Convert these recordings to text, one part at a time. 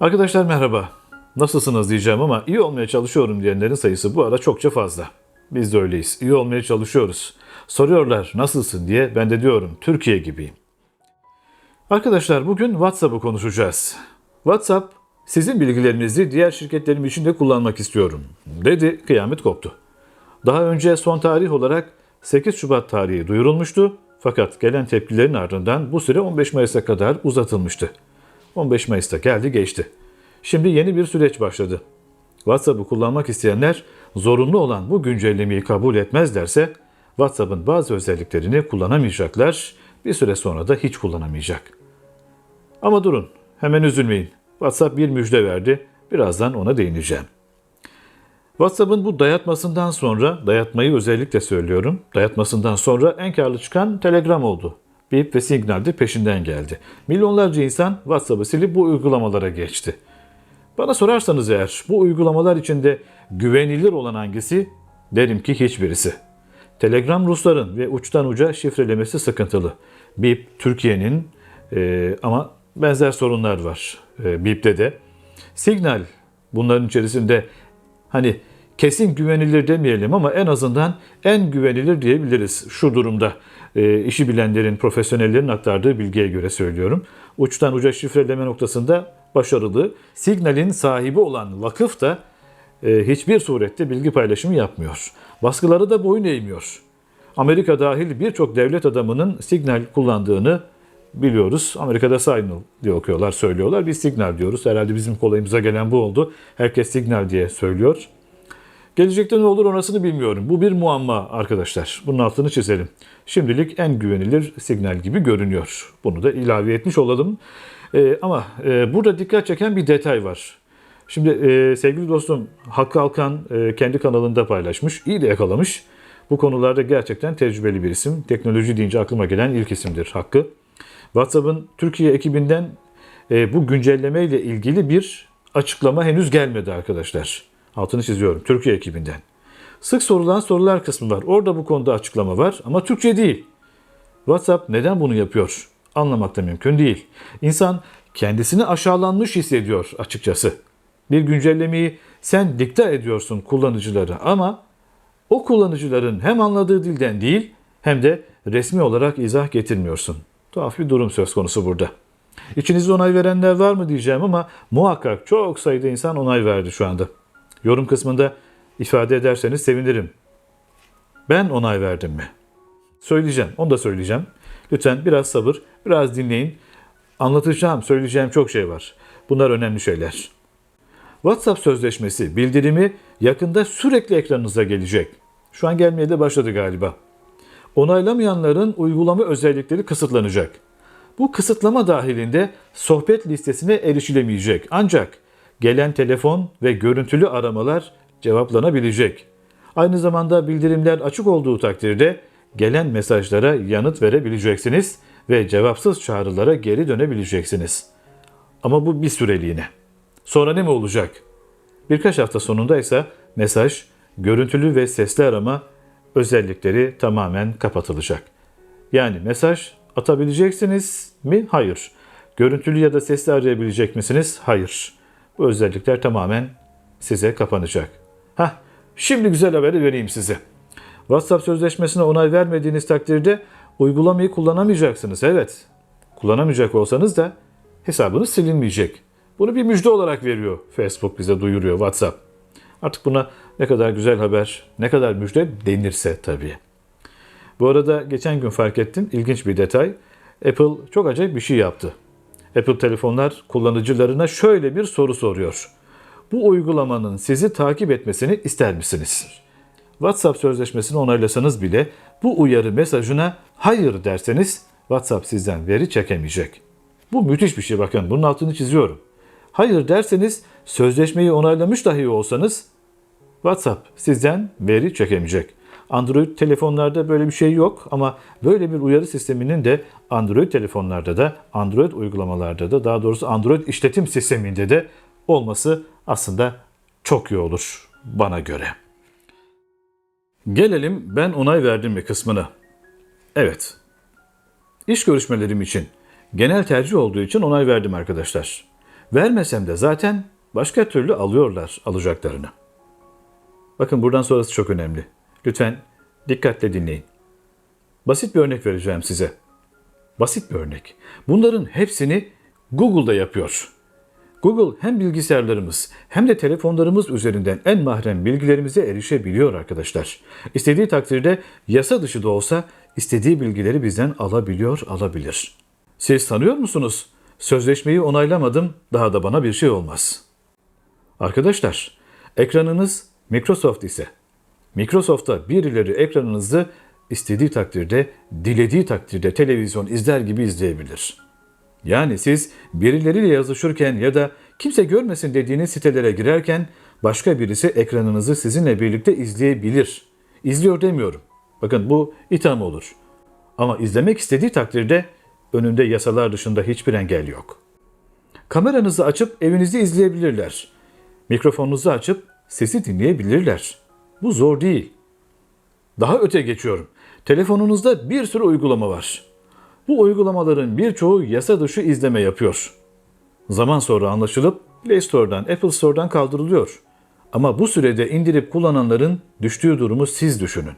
Arkadaşlar merhaba. Nasılsınız diyeceğim ama iyi olmaya çalışıyorum diyenlerin sayısı bu ara çokça fazla. Biz de öyleyiz. İyi olmaya çalışıyoruz. Soruyorlar nasılsın diye ben de diyorum Türkiye gibiyim. Arkadaşlar bugün WhatsApp'ı konuşacağız. WhatsApp sizin bilgilerinizi diğer şirketlerim için de kullanmak istiyorum dedi kıyamet koptu. Daha önce son tarih olarak 8 Şubat tarihi duyurulmuştu fakat gelen tepkilerin ardından bu süre 15 Mayıs'a kadar uzatılmıştı. 15 Mayıs'ta geldi geçti. Şimdi yeni bir süreç başladı. WhatsApp'ı kullanmak isteyenler zorunlu olan bu güncellemeyi kabul etmezlerse WhatsApp'ın bazı özelliklerini kullanamayacaklar, bir süre sonra da hiç kullanamayacak. Ama durun, hemen üzülmeyin. WhatsApp bir müjde verdi, birazdan ona değineceğim. WhatsApp'ın bu dayatmasından sonra, dayatmayı özellikle söylüyorum, dayatmasından sonra en karlı çıkan Telegram oldu. Bip ve Signal de peşinden geldi. Milyonlarca insan WhatsApp'ı silip bu uygulamalara geçti. Bana sorarsanız eğer bu uygulamalar içinde güvenilir olan hangisi? Derim ki hiçbirisi. Telegram Rusların ve uçtan uca şifrelemesi sıkıntılı. Bip Türkiye'nin e, ama benzer sorunlar var e, Bip'te de. Signal bunların içerisinde hani kesin güvenilir demeyelim ama en azından en güvenilir diyebiliriz şu durumda. E, işi bilenlerin, profesyonellerin aktardığı bilgiye göre söylüyorum. Uçtan uca şifreleme noktasında başarılı. Signal'in sahibi olan vakıf da e, hiçbir surette bilgi paylaşımı yapmıyor. Baskıları da boyun eğmiyor. Amerika dahil birçok devlet adamının Signal kullandığını biliyoruz. Amerika'da Signal diye okuyorlar, söylüyorlar. Biz Signal diyoruz. Herhalde bizim kolayımıza gelen bu oldu. Herkes Signal diye söylüyor. Gelecekte ne olur orasını bilmiyorum. Bu bir muamma arkadaşlar. Bunun altını çizelim. Şimdilik en güvenilir signal gibi görünüyor. Bunu da ilave etmiş olalım. Ee, ama e, burada dikkat çeken bir detay var. Şimdi e, sevgili dostum Hakkı Alkan e, kendi kanalında paylaşmış. İyi de yakalamış. Bu konularda gerçekten tecrübeli bir isim. Teknoloji deyince aklıma gelen ilk isimdir Hakkı. WhatsApp'ın Türkiye ekibinden e, bu güncelleme ile ilgili bir açıklama henüz gelmedi arkadaşlar. Altını çiziyorum. Türkiye ekibinden. Sık sorulan sorular kısmı var. Orada bu konuda açıklama var ama Türkçe değil. WhatsApp neden bunu yapıyor? Anlamak da mümkün değil. İnsan kendisini aşağılanmış hissediyor açıkçası. Bir güncellemeyi sen dikte ediyorsun kullanıcıları ama o kullanıcıların hem anladığı dilden değil hem de resmi olarak izah getirmiyorsun. Tuhaf bir durum söz konusu burada. İçinizde onay verenler var mı diyeceğim ama muhakkak çok sayıda insan onay verdi şu anda. Yorum kısmında ifade ederseniz sevinirim. Ben onay verdim mi? Söyleyeceğim, onu da söyleyeceğim. Lütfen biraz sabır, biraz dinleyin. Anlatacağım, söyleyeceğim çok şey var. Bunlar önemli şeyler. WhatsApp sözleşmesi bildirimi yakında sürekli ekranınıza gelecek. Şu an gelmeye de başladı galiba. Onaylamayanların uygulama özellikleri kısıtlanacak. Bu kısıtlama dahilinde sohbet listesine erişilemeyecek. Ancak gelen telefon ve görüntülü aramalar cevaplanabilecek. Aynı zamanda bildirimler açık olduğu takdirde gelen mesajlara yanıt verebileceksiniz ve cevapsız çağrılara geri dönebileceksiniz. Ama bu bir süreliğine. Sonra ne mi olacak? Birkaç hafta sonunda ise mesaj, görüntülü ve sesli arama özellikleri tamamen kapatılacak. Yani mesaj atabileceksiniz mi? Hayır. Görüntülü ya da sesli arayabilecek misiniz? Hayır. Bu özellikler tamamen size kapanacak. Hah, şimdi güzel haberi vereyim size. WhatsApp sözleşmesine onay vermediğiniz takdirde uygulamayı kullanamayacaksınız. Evet, kullanamayacak olsanız da hesabınız silinmeyecek. Bunu bir müjde olarak veriyor Facebook bize duyuruyor WhatsApp. Artık buna ne kadar güzel haber, ne kadar müjde denirse tabii. Bu arada geçen gün fark ettim ilginç bir detay. Apple çok acayip bir şey yaptı. Apple telefonlar kullanıcılarına şöyle bir soru soruyor. Bu uygulamanın sizi takip etmesini ister misiniz? WhatsApp sözleşmesini onaylasanız bile bu uyarı mesajına hayır derseniz WhatsApp sizden veri çekemeyecek. Bu müthiş bir şey bakın bunun altını çiziyorum. Hayır derseniz sözleşmeyi onaylamış dahi olsanız WhatsApp sizden veri çekemeyecek. Android telefonlarda böyle bir şey yok ama böyle bir uyarı sisteminin de Android telefonlarda da, Android uygulamalarda da, daha doğrusu Android işletim sisteminde de olması aslında çok iyi olur bana göre. Gelelim ben onay verdim mi kısmına. Evet. İş görüşmelerim için genel tercih olduğu için onay verdim arkadaşlar. Vermesem de zaten başka türlü alıyorlar alacaklarını. Bakın buradan sonrası çok önemli. Lütfen dikkatle dinleyin. Basit bir örnek vereceğim size. Basit bir örnek. Bunların hepsini Google'da yapıyor. Google hem bilgisayarlarımız hem de telefonlarımız üzerinden en mahrem bilgilerimize erişebiliyor arkadaşlar. İstediği takdirde yasa dışı da olsa istediği bilgileri bizden alabiliyor, alabilir. Siz tanıyor musunuz? Sözleşmeyi onaylamadım, daha da bana bir şey olmaz. Arkadaşlar, ekranınız Microsoft ise, Microsoft'ta birileri ekranınızı istediği takdirde, dilediği takdirde televizyon izler gibi izleyebilir. Yani siz birileriyle yazışırken ya da kimse görmesin dediğiniz sitelere girerken başka birisi ekranınızı sizinle birlikte izleyebilir. İzliyor demiyorum. Bakın bu itham olur. Ama izlemek istediği takdirde önünde yasalar dışında hiçbir engel yok. Kameranızı açıp evinizi izleyebilirler. Mikrofonunuzu açıp sesi dinleyebilirler. Bu zor değil. Daha öte geçiyorum. Telefonunuzda bir sürü uygulama var. Bu uygulamaların birçoğu yasa dışı izleme yapıyor. Zaman sonra anlaşılıp Play Store'dan, Apple Store'dan kaldırılıyor. Ama bu sürede indirip kullananların düştüğü durumu siz düşünün.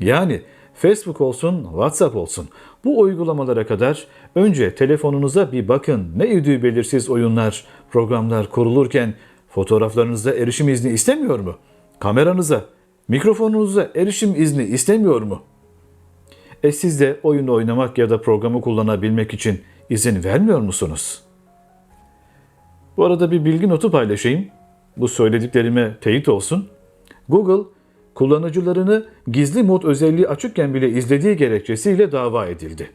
Yani Facebook olsun, WhatsApp olsun bu uygulamalara kadar önce telefonunuza bir bakın ne idüğü belirsiz oyunlar, programlar kurulurken fotoğraflarınıza erişim izni istemiyor mu? Kameranıza, mikrofonunuza erişim izni istemiyor mu? E siz de oyun oynamak ya da programı kullanabilmek için izin vermiyor musunuz? Bu arada bir bilgi notu paylaşayım. Bu söylediklerime teyit olsun. Google kullanıcılarını gizli mod özelliği açıkken bile izlediği gerekçesiyle dava edildi.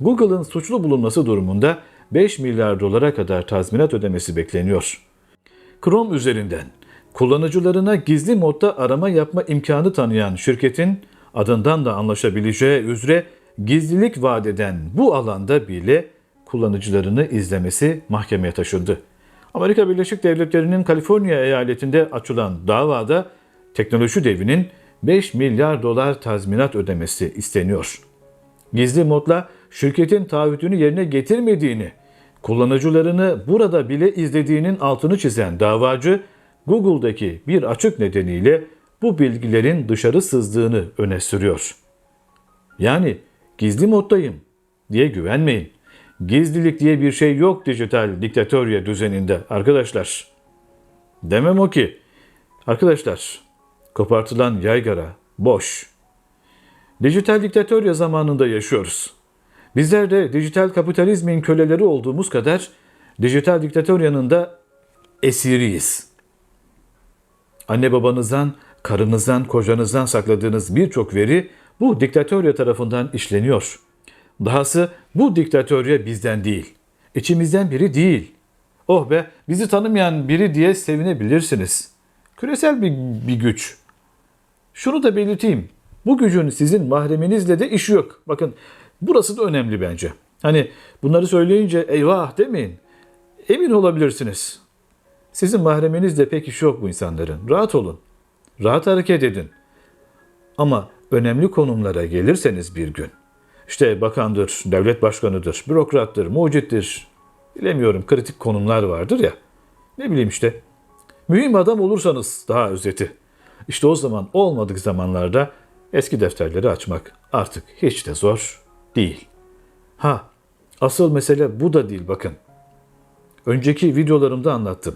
Google'ın suçlu bulunması durumunda 5 milyar dolara kadar tazminat ödemesi bekleniyor. Chrome üzerinden kullanıcılarına gizli modda arama yapma imkanı tanıyan şirketin adından da anlaşabileceği üzere gizlilik vaat eden bu alanda bile kullanıcılarını izlemesi mahkemeye taşındı. Amerika Birleşik Devletleri'nin Kaliforniya eyaletinde açılan davada teknoloji devinin 5 milyar dolar tazminat ödemesi isteniyor. Gizli modla şirketin taahhütünü yerine getirmediğini, kullanıcılarını burada bile izlediğinin altını çizen davacı, Google'daki bir açık nedeniyle bu bilgilerin dışarı sızdığını öne sürüyor. Yani gizli moddayım diye güvenmeyin. Gizlilik diye bir şey yok dijital diktatörya düzeninde arkadaşlar. Demem o ki, arkadaşlar kopartılan yaygara boş. Dijital diktatörya zamanında yaşıyoruz. Bizler de dijital kapitalizmin köleleri olduğumuz kadar dijital diktatöryanın da esiriyiz. Anne babanızdan, karınızdan, kocanızdan sakladığınız birçok veri bu diktatörya tarafından işleniyor. Dahası bu diktatörya bizden değil, içimizden biri değil. Oh be bizi tanımayan biri diye sevinebilirsiniz. Küresel bir, bir güç. Şunu da belirteyim. Bu gücün sizin mahreminizle de işi yok. Bakın burası da önemli bence. Hani bunları söyleyince eyvah demeyin. Emin olabilirsiniz. Sizin mahreminizle pek iş yok bu insanların. Rahat olun. Rahat hareket edin. Ama önemli konumlara gelirseniz bir gün, işte bakandır, devlet başkanıdır, bürokrattır, mucittir, bilemiyorum kritik konumlar vardır ya, ne bileyim işte, mühim adam olursanız daha özeti. İşte o zaman olmadık zamanlarda eski defterleri açmak artık hiç de zor değil. Ha, asıl mesele bu da değil bakın. Önceki videolarımda anlattım.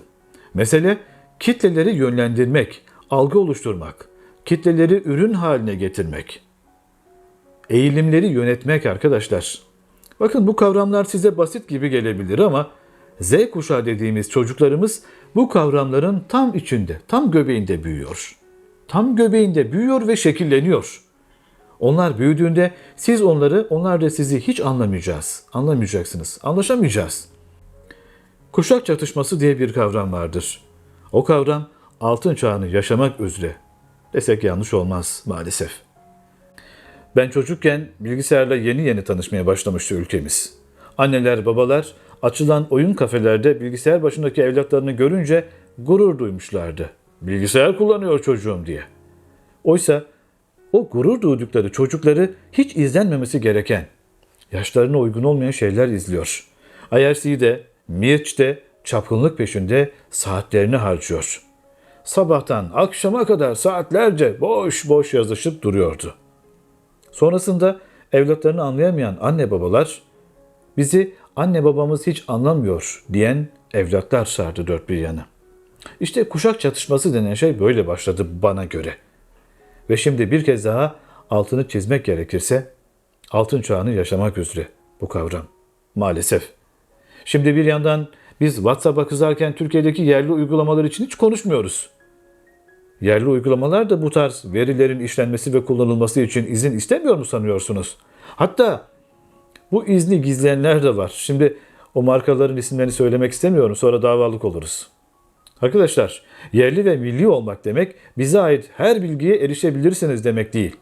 Mesele kitleleri yönlendirmek, algı oluşturmak, kitleleri ürün haline getirmek. Eğilimleri yönetmek arkadaşlar. Bakın bu kavramlar size basit gibi gelebilir ama Z kuşağı dediğimiz çocuklarımız bu kavramların tam içinde, tam göbeğinde büyüyor. Tam göbeğinde büyüyor ve şekilleniyor. Onlar büyüdüğünde siz onları, onlar da sizi hiç anlamayacağız. Anlamayacaksınız. Anlaşamayacağız. Kuşak çatışması diye bir kavram vardır. O kavram altın çağını yaşamak üzere desek yanlış olmaz maalesef. Ben çocukken bilgisayarla yeni yeni tanışmaya başlamıştı ülkemiz. Anneler, babalar açılan oyun kafelerde bilgisayar başındaki evlatlarını görünce gurur duymuşlardı. Bilgisayar kullanıyor çocuğum diye. Oysa o gurur duydukları çocukları hiç izlenmemesi gereken, yaşlarına uygun olmayan şeyler izliyor. IRC'de, Mirç'te, çapkınlık peşinde saatlerini harcıyor. Sabahtan akşama kadar saatlerce boş boş yazışıp duruyordu. Sonrasında evlatlarını anlayamayan anne babalar bizi anne babamız hiç anlamıyor diyen evlatlar sardı dört bir yanı. İşte kuşak çatışması denen şey böyle başladı bana göre. Ve şimdi bir kez daha altını çizmek gerekirse altın çağını yaşamak üzere bu kavram. Maalesef. Şimdi bir yandan biz WhatsApp'a kızarken Türkiye'deki yerli uygulamalar için hiç konuşmuyoruz. Yerli uygulamalar da bu tarz verilerin işlenmesi ve kullanılması için izin istemiyor mu sanıyorsunuz? Hatta bu izni gizleyenler de var. Şimdi o markaların isimlerini söylemek istemiyorum sonra davalık oluruz. Arkadaşlar yerli ve milli olmak demek bize ait her bilgiye erişebilirsiniz demek değil.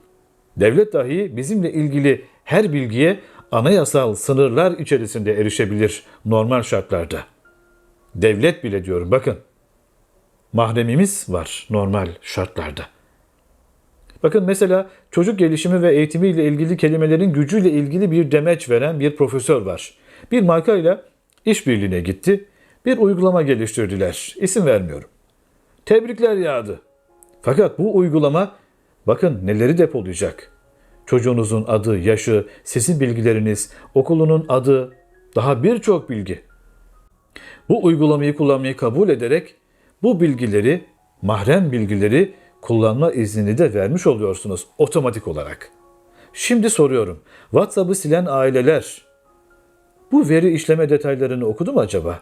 Devlet dahi bizimle ilgili her bilgiye anayasal sınırlar içerisinde erişebilir normal şartlarda. Devlet bile diyorum bakın. Mahremimiz var normal şartlarda. Bakın mesela çocuk gelişimi ve eğitimiyle ilgili kelimelerin gücüyle ilgili bir demeç veren bir profesör var. Bir markayla işbirliğine gitti. Bir uygulama geliştirdiler. İsim vermiyorum. Tebrikler yağdı. Fakat bu uygulama bakın neleri depolayacak. Çocuğunuzun adı, yaşı, sizin bilgileriniz, okulunun adı, daha birçok bilgi. Bu uygulamayı kullanmayı kabul ederek bu bilgileri, mahrem bilgileri kullanma iznini de vermiş oluyorsunuz otomatik olarak. Şimdi soruyorum. WhatsApp'ı silen aileler bu veri işleme detaylarını okudu mu acaba?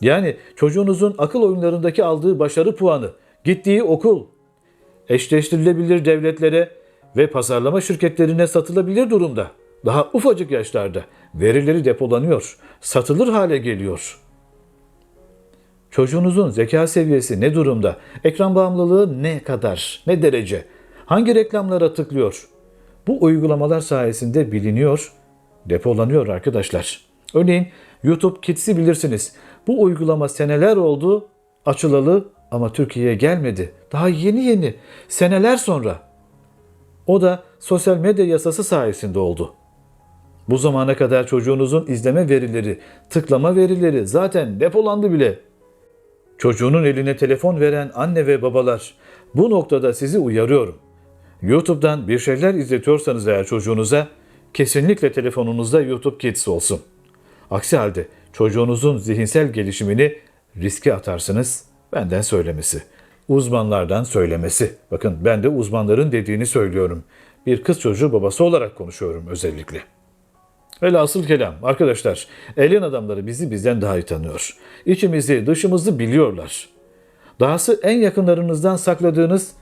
Yani çocuğunuzun akıl oyunlarındaki aldığı başarı puanı, gittiği okul, eşleştirilebilir devletlere ve pazarlama şirketlerine satılabilir durumda. Daha ufacık yaşlarda verileri depolanıyor, satılır hale geliyor. Çocuğunuzun zeka seviyesi ne durumda? Ekran bağımlılığı ne kadar, ne derece? Hangi reklamlara tıklıyor? Bu uygulamalar sayesinde biliniyor, depolanıyor arkadaşlar. Örneğin YouTube Kids'i bilirsiniz. Bu uygulama seneler oldu açılalı ama Türkiye'ye gelmedi. Daha yeni yeni, seneler sonra. O da sosyal medya yasası sayesinde oldu. Bu zamana kadar çocuğunuzun izleme verileri, tıklama verileri zaten depolandı bile. Çocuğunun eline telefon veren anne ve babalar, bu noktada sizi uyarıyorum. YouTube'dan bir şeyler izletiyorsanız eğer çocuğunuza, kesinlikle telefonunuzda YouTube Kids olsun. Aksi halde çocuğunuzun zihinsel gelişimini riske atarsınız. Benden söylemesi. Uzmanlardan söylemesi. Bakın ben de uzmanların dediğini söylüyorum. Bir kız çocuğu babası olarak konuşuyorum özellikle. Velhasıl kelam arkadaşlar, elin adamları bizi bizden daha iyi tanıyor. İçimizi, dışımızı biliyorlar. Dahası en yakınlarınızdan sakladığınız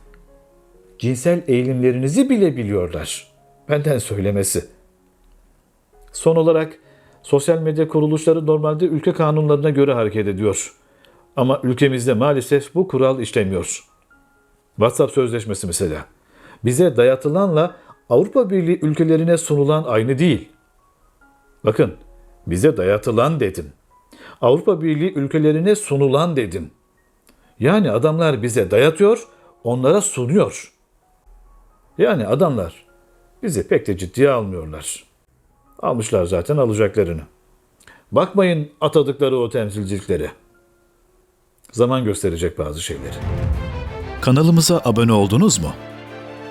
cinsel eğilimlerinizi bile biliyorlar. Benden söylemesi. Son olarak sosyal medya kuruluşları normalde ülke kanunlarına göre hareket ediyor. Ama ülkemizde maalesef bu kural işlemiyor. WhatsApp sözleşmesi mesela. Bize dayatılanla Avrupa Birliği ülkelerine sunulan aynı değil. Bakın, bize dayatılan dedim. Avrupa Birliği ülkelerine sunulan dedim. Yani adamlar bize dayatıyor, onlara sunuyor. Yani adamlar bizi pek de ciddiye almıyorlar. Almışlar zaten alacaklarını. Bakmayın atadıkları o temsilciliklere. Zaman gösterecek bazı şeyleri. Kanalımıza abone oldunuz mu?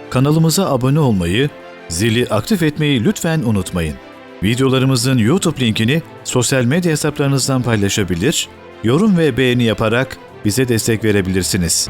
Kanalımıza abone olmayı, zili aktif etmeyi lütfen unutmayın. Videolarımızın YouTube linkini sosyal medya hesaplarınızdan paylaşabilir, yorum ve beğeni yaparak bize destek verebilirsiniz.